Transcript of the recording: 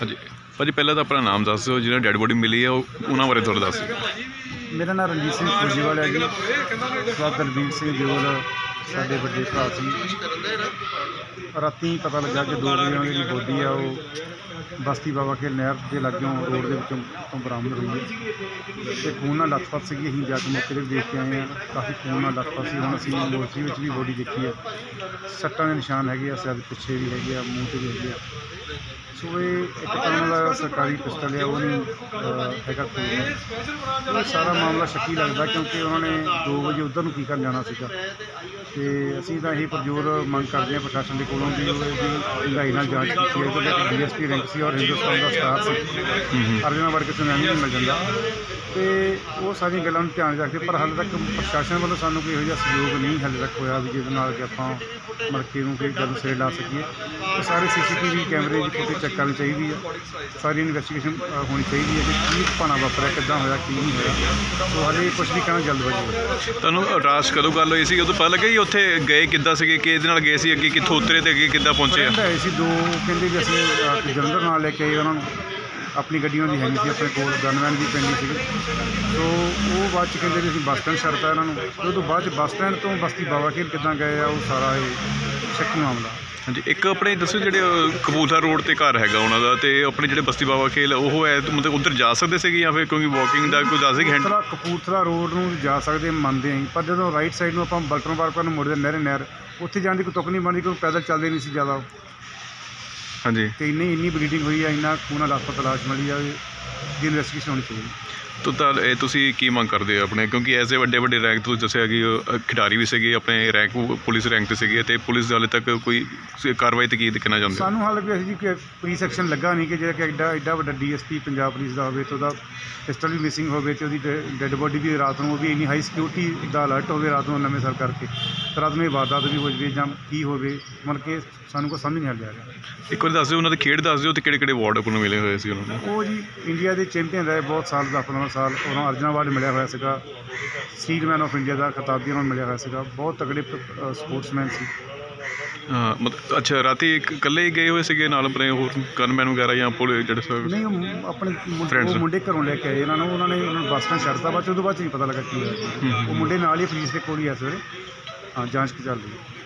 ਹਾਂਜੀ। ਭਾਜੀ, ਪਹਿਲਾਂ ਤਾਂ ਆਪਣਾ ਨਾਮ ਦੱਸ ਦਿਓ ਜਿਹੜਾ ਡੈੱਡ ਬੋਡੀ ਮਿਲੀ ਹੈ, ਉਹ ਉਹਨਾਂ ਬਾਰੇ ਥੋੜਾ ਦੱਸ ਦਿਓ। ਮੇਰਾ ਨਾਮ ਰਣਜੀਤ ਸਿੰਘ ਫੌਜੀਵਾਲ ਹੈ ਜੀ। ਸਰਦਾਰ ਦਲਬੀਰ ਸਿੰਘ ਜੋਲ ਸਾਡੇ ਵੱਡੇ ਭਰਾ ਸੀ। ਰਾਤੀ ਪਤਾ ਲੱਗਾ ਕਿ ਦੋ ਵਜੇ ਉਹਨਾਂ ਦੀ ਬੋਡੀ ਆ, ਉਹ ਬਸਤੀ ਬਾਬਾ ਕੇ ਨਹਿਰ ਦੇ ਲਾਗਿਓਂ ਰੋਡ ਦੇ ਵਿੱਚੋਂ ਤੋਂ ਬਰਾਮਦ ਹੋਈ ਹੈ। ਤੇ ਖੂਨ ਨਾਲ ਲੱਥਪੱਥ ਸੀਗੀ, ਅਸੀਂ ਜਾ ਕੇ ਮੌਕੇ ਤੇ ਵੀ ਦੇਖ ਕੇ ਆਏ ਆ ਕਾਫੀ ਖੂਨ ਨਾਲ ਲੱਥਪੱਥ ਸੀ। ਹੁਣ ਅਸੀਂ ਮੋਰਚੀ ਵਿੱਚ ਵੀ ਬੋਡੀ ਦੇਖੀ ਹੈ। ਸੱਟਾਂ ਦੇ ਨਿਸ਼ਾਨ ਹੈਗੇ ਆ, ਸਿਰ ਪਿੱਛੇ ਵੀ ਹੈਗੇ ਆ, ਮੂੰਹ ਤੇ ਵੀ ਹੈਗੇ ਆ। ਸੋ ਇਹ ਇੱਕ ਤਰ੍ਹਾਂ ਦਾ ਸਰਕਾਰੀ ਪਿਸਟਲ ਹੈ ਉਹਨੂੰ ਹੈਗਾ ਖੂਨ ਸਾਰਾ ਮਾਮਲਾ ਸ਼ੱਕੀ ਲੱਗਦਾ ਕਿਉਂਕਿ ਉਹਨਾਂ ਨੇ 2 ਵਜੇ ਉਧਰ ਨੂੰ ਕੀ ਕਰਨ ਜਾਣਾ ਸੀਗਾ। ਤੇ ਅਸੀਂ ਤਾਂ ਇਹ ਪ੍ਰਜੋਰ ਮੰਗ ਕਰਦੇ ਹਾਂ ਪ੍ਰਸ਼ਾਸਨ ਦੇ ਕੋਲੋਂ ਵੀ ਉਹਦੀ ਇਹਦੀ ਨਾਲ ਜਾਂਚ ਕੀਤੀ ਹੈ ਕਿਉਂਕਿ ਡੀਐਸਪੀ ਰੈਂਕ ਸੀ ਔਰ ਹਿੰਦੁਸਤਾਨ ਦਾ ਸਟਾਰ ਸੀ। ਅਰਜਨਾ ਵੜ ਕਿਸੇ ਨੂੰ ਨਹੀਂ ਮਿਲ ਜਾਂਦਾ। ਤੇ ਉਹ ਸਾਰੀਆਂ ਗੱਲਾਂ ਨੂੰ ਧਿਆਨ 'ਚ ਰੱਖਦੇ, ਪਰ ਹਾਲੇ ਤੱਕ ਪ੍ਰਸ਼ਾਸਨ ਵੱਲੋਂ ਸਾਨੂੰ ਕੋਈ ਇਹੋ ਜਿਹਾ ਸਹਿਯੋਗ ਨਹੀਂ ਹਾਲੇ ਤੱਕ ਹੋਇਆ ਵੀ ਜਿਹਦੇ ਨਾਲ ਕਿ ਆਪਾਂ ਮੜਕੇ ਨੂੰ ਕੋਈ ਗੱਲ ਸਿਰੇ ਲਾ ਸਕੀਏ। ਤੇ ਸਾਰੇ ਸੀਸੀਟੀਵੀ ਕੈਮਰੇ ਦੀ ਫੁਟੇਜ ਚੈੱਕ ਕਰਨੀ ਚਾਹੀਦੀ ਹੈ। ਸਾਰੀ ਇਨਵੈਸਟੀਗੇਸ਼ਨ ਹੋਣੀ ਚਾਹੀਦੀ ਹੈ ਕਿ ਕੀ ਭਾਣਾ ਵਾਪਰਿਆ, ਕਿੱਦਾਂ ਹੋਇਆ, ਕੀ ਨਹੀਂ ਹੋਇਆ। ਸੋ ਹਾਲੇ ਕੁਝ ਵੀ ਕਹਿਣਾ, ਜਲਦਬਾਜ਼ੀ ਹੈ ਤੁਹਾਨੂੰ ਰਾਸ ਕਦੋਂ ਗੱਲ ਹੋਈ ਸੀ? ਉਦੋਂ ਪਤਾ ਲੱਗਿਆ ਜੀ ਉੱਥੇ ਗਏ ਕਿੱਦਾਂ ਸੀਗੇ? ਕਿ ਇਹਦੇ ਨਾਲ ਗਏ ਸੀ ਅੱਗੇ? ਕਿੱਥੋਂ ਉਤਰੇ ਤੇ ਅੱਗੇ ਕਿੱਦਾਂ ਪਹੁੰਚੇ? ਆ ਫਰੈਂਡ ਆਏ ਸੀ ਦੋ ਕਹਿੰਦੇ ਵੀ ਅਸੀਂ ਅਹ, ਜਲੰਧਰ ਨਾਲ ਲੈ ਕੇ ਆਏ ਉਹਨਾਂ ਨੂੰ। ਆਪਣੀ ਗੱਡੀਆਂ ਦੀ ਹੈਗੀ ਸੀ ਆਪਣੇ ਕੋਲ ਗਨਮੈਨ ਵੀ ਪੈਂਦੀ ਸੀ ਸੋ ਉਹ ਬਾਅਦ ਚ ਕਹਿੰਦੇ ਵੀ ਅਸੀਂ ਬੱਸ ਸਟੈਂਡ ਛੱਡਤਾ ਇਹਨਾਂ ਨੂੰ। ਤੇ ਉਹ ਤੋਂ ਬਾਅਦ ਚ ਬੱਸ ਸਟੈਂਡ ਤੋਂ ਬਸਤੀ ਬਾਬਾ ਖੇਲ ਕਿੱਦਾਂ ਗਏ ਆ ਉਹ ਸਾਰਾ ਇਹ ਸ਼ੱਕੀ ਮਾਮਲਾ ਹਾਂਜੀ ਇੱਕ ਆਪਣੇ ਦੱਸੋ ਜਿਹੜੇ ਕਪੂਰਥਲਾ ਰੋਡ ਤੇ ਘਰ ਹੈਗਾ ਉਹਨਾਂ ਦਾ ਤੇ ਆਪਣੇ ਜਿਹੜੇ ਬਸਤੀ ਬਾਬਾ ਖੇਲ ਉਹ ਹੈ ਮਤਲਬ ਉੱਧਰ ਜਾ ਸਕਦੇ ਸੀਗੇ ਜਾਂ ਫਿਰ ਕਿਉਂਕਿ ਵਾਕਿੰਗ ਦਾ ਕੋਈ ਦੱਸ ਹੈਂਡ ਕਪੂਰਥਲਾ ਕਪੂਰਥਲਾ ਰੋਡ ਨੂੰ ਜਾ ਸਕਦੇ ਮੰਨਦੇ ਜੀ। ਪਰ ਜਦੋਂ ਰਾਈਟ ਸਾਈਡ ਨੂੰ ਆਪਾਂ ਬਲਟਨ ਪਾਰਕ ਨੂੰ ਮੁੜਦੇ ਨਹਿਰ ਨਹਿਰ ਉੱਥੇ ਜਾਣ ਦੀ ਕੋਈ ਤੁਕ ਨਹੀਂ ਬਣਦੀ ਕਿਉਂਕਿ ਪੈਦਲ ਚੱਲਦੇ ਨਹੀਂ ਸੀ ਜ਼ਿਆਦਾ ਹਾਂਜੀ ਤੇ ਇੰਨੀ ਇੰਨੀ ਬਲੀਡਿੰਗ ਹੋਈ ਆ ਇੰਨਾ ਖੂਨ ਨਾਲ ਤਲਾਸ਼ ਮਿਲੀ ਆ ਦੀ ਇਨਵੈਸਟੀਗੇਸ਼ਨ ਹੋਣੀ ਚਾਹੀਦੀ ਤੋ ਤਾਂ ਇਹ ਤੁਸੀਂ ਕੀ ਮੰਗ ਕਰਦੇ ਹੋ ਆਪਣੇ? ਕਿਉਂਕਿ ਐਸੇ ਵੱਡੇ ਵੱਡੇ ਰੈਂਕ ਤੋਂ ਦੱਸਿਆ ਕਿ ਅ, ਖਿਡਾਰੀ ਵੀ ਸੀਗੇ ਆਪਣੇ ਰੈਂਕ ਪੁਲਿਸ ਰੈਂਕ ਤੇ ਸੀਗੇ ਤੇ ਪੁਲਿਸ ਹਾਲੇ ਤੱਕ ਕੋਈ ਕਾਰਵਾਈ ਤੇ ਕੀ ਦੇਖਣਾ ਚਾਹੁੰਦੇ ਹੋ? ਸਾਨੂੰ ਹਾਲੇ ਵੀ ਅਸੀਂ ਕਿ ਪ੍ਰੀ ਸੈਕਸ਼ਨ ਲੱਗਾ ਨਹੀਂ ਕਿ ਜਿਹੜਾ ਕਿ ਐਡਾ ਐਡਾ ਵੱਡਾ ਡੀਐਸਪੀ ਪੰਜਾਬ ਪੁਲਿਸ ਦਾ ਹੋਵੇ ਤੇ ਉਹਦਾ ਪਿਸਟਲ ਵੀ ਮਿਸਿੰਗ ਹੋਵੇ ਤੇ ਉਹਦੀ ਡੈੱਡ ਬੋਡੀ ਵੀ ਰਾਤ ਨੂੰ ਉਹ ਵੀ ਇੰਨੀ ਹਾਈ ਸਿਕਿਉਰਿਟੀ ਦਾ ਅਲਰਟ ਹੋਵੇ ਰਾਤ ਨੂੰ ਨਵੇਂ ਸਰ ਕਰਕੇ। ਤੇ ਰਾਤ ਨੂੰ ਇਹ ਵਾਰਦਾਤ ਵੀ ਹੋ ਜਾਵੇ ਜਾਂ ਕੀ ਹੋਵੇ ਮਤਲਬ ਕਿ ਸਾਨੂੰ ਕੋਈ ਸਮਝ ਨਹੀਂ ਆ ਰਿਹਾ ਇੱਕ ਵਾਰ ਦੱਸ ਦਿਓ ਉਹਨਾਂ ਦੇ ਖੇਡ ਦੱਸ ਦਿਓ ਤੇ ਕਿਹੜੇ ਕਿਹੜੇ ਅਵਾਰਡ ਆਪਾਂ ਨੂੰ ਮਿਲੇ ਹੋਏ ਸੀ ਉਹਨਾਂ ਨੂੰ ਉਹ ਜੀ ਇੰਡੀਆ ਦੇ ਚੈਂਪੀਅਨ ਰਹੇ ਬਹੁਤ ਸਾਲ ਦਾ 15 ਸਾਲ ਉਹਨਾਂ ਅਰਜਨ ਅਵਾਰਡ ਮਿਲਿਆ ਹੋਇਆ ਸੀਗਾ। ਸੀਡਮੈਨ ਆਫ ਇੰਡੀਆ ਦਾ ਖਿਤਾਬ ਵੀ ਉਹਨਾਂ ਨੂੰ ਮਿਲਿਆ ਹੋਇਆ ਸੀਗਾ। ਬਹੁਤ ਤਕੜੇ ਸਪੋਰਟਸਮੈਨ ਸੀ। ਹਾਂ ਮਤਲਬ ਅੱਛਾ ਰਾਤੀ ਇੱਕ ਇਕੱਲੇ ਹੀ ਗਏ ਹੋਏ ਸੀਗੇ ਨਾਲ ਆਪਣੇ ਹੋਰ ਗਨਮੈਨ ਵਗੈਰਾ ਜਾਂ ਪੁਲਿਸ ਜਿਹੜੇ ਸਭ ਨਹੀਂ ਉਹ ਆਪਣੇ ਮੁੰ- Friends. ਉਹ ਮੁੰਡੇ ਘਰੋਂ ਲੈ ਕੇ ਆਏ। ਇਹਨਾਂ ਨੂੰ ਉਹਨਾਂ ਨੇ ਉਹਨਾਂ ਨੂੰ ਬੱਸ ਸਟੈਂਡ ਛੱਡਤਾ ਬਾਅਦ 'ਚ ਉਹਦੇ ਬਾਅਦ 'ਚ ਨਹੀਂ ਪਤਾ ਲੱਗਾ ਕੀ ਹੋਇਆ। ਉਹ ਮੁੰਡੇ ਨਾਲ ਹੀ ਪੁਲਿਸ ਦੇ ਕੋਲ ਹੀ ਆ ਸਵੇਰੇ। ਹਾਂ ਜਾਂਚ ਕੀ ਚੱਲ ਰਹੀ ਹੈ?